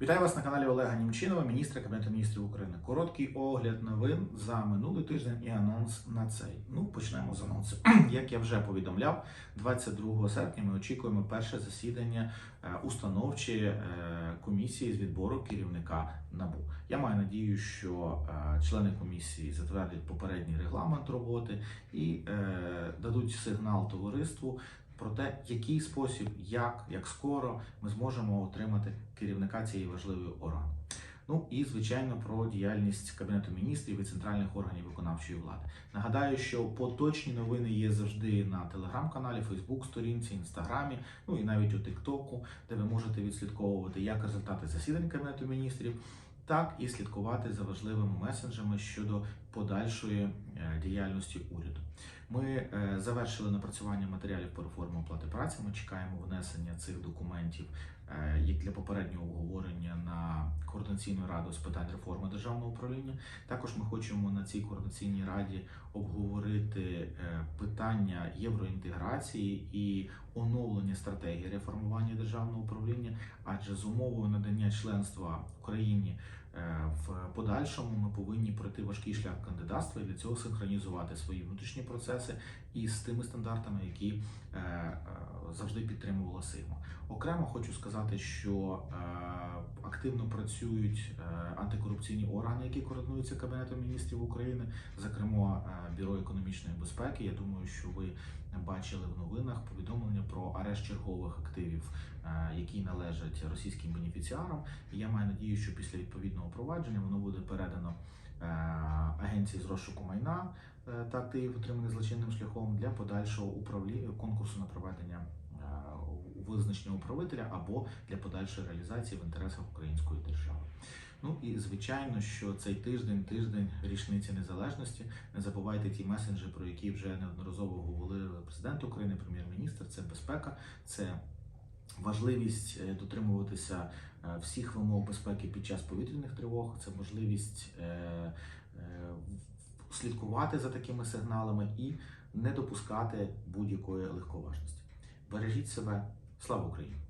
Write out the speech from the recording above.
Вітаю вас на каналі Олега Німчинова, міністра Кабінету міністрів України. Короткий огляд новин за минулий тиждень і анонс на цей. Ну, почнемо з анонсу. Як я вже повідомляв, 22 серпня ми очікуємо перше засідання е, установчої е, комісії з відбору керівника НАБУ. Я маю надію, що е, члени комісії затвердять попередній регламент роботи і дадуть сигнал товариству про те, який спосіб, як, як скоро ми зможемо отримати керівника цієї важливої органи. Ну і звичайно про діяльність кабінету міністрів і центральних органів виконавчої влади. Нагадаю, що поточні новини є завжди на телеграм-каналі, Фейсбук, сторінці, інстаграмі, ну і навіть у Тиктоку, де ви можете відслідковувати як результати засідань кабінету міністрів, так і слідкувати за важливими месенджами щодо подальшої е, діяльності уряду. Ми е, завершили напрацювання матеріалів по реформі оплати праці. Ми чекаємо внесення цих документів е, як для попереднього обговорення на координаційну з питань реформи державного управління. Також ми хочемо на цій координаційній раді обговорити е, питання євроінтеграції і оновлення стратегії реформування державного управління, адже з умовою надання членства Україні е, в подальшому ми повинні пройти важкий шлях кандидатства і для цього синхронізувати свої внутрішні процеси із тими стандартами, які е, завжди підтримувала Сигма. Окремо хочу сказати, що активно працюють е, антикорупційні органи, які координуються Кабінетом міністрів України, зокрема е, Бюро економічної безпеки. Я думаю, що ви бачили в новинах повідомлення про арешт чергових активів, е, які належать російським бенефіціарам. І я маю надію, що після відповідного провадження воно буде передано агенції з розшуку майна та активів, отриманих злочинним шляхом для подальшого управління конкурсу на проведення визначення управителя або для подальшої реалізації в інтересах української держави. Ну і звичайно, що цей тиждень, тиждень річниці незалежності. Не забувайте ті месенджі, про які вже неодноразово говорили президент України, прем'єр-міністр. Це безпека, це важливість е, дотримуватися е, всіх вимог безпеки під час повітряних тривог. Це можливість е, слідкувати за такими сигналами і не допускати будь-якої легковажності. Бережіть себе, слава Україні!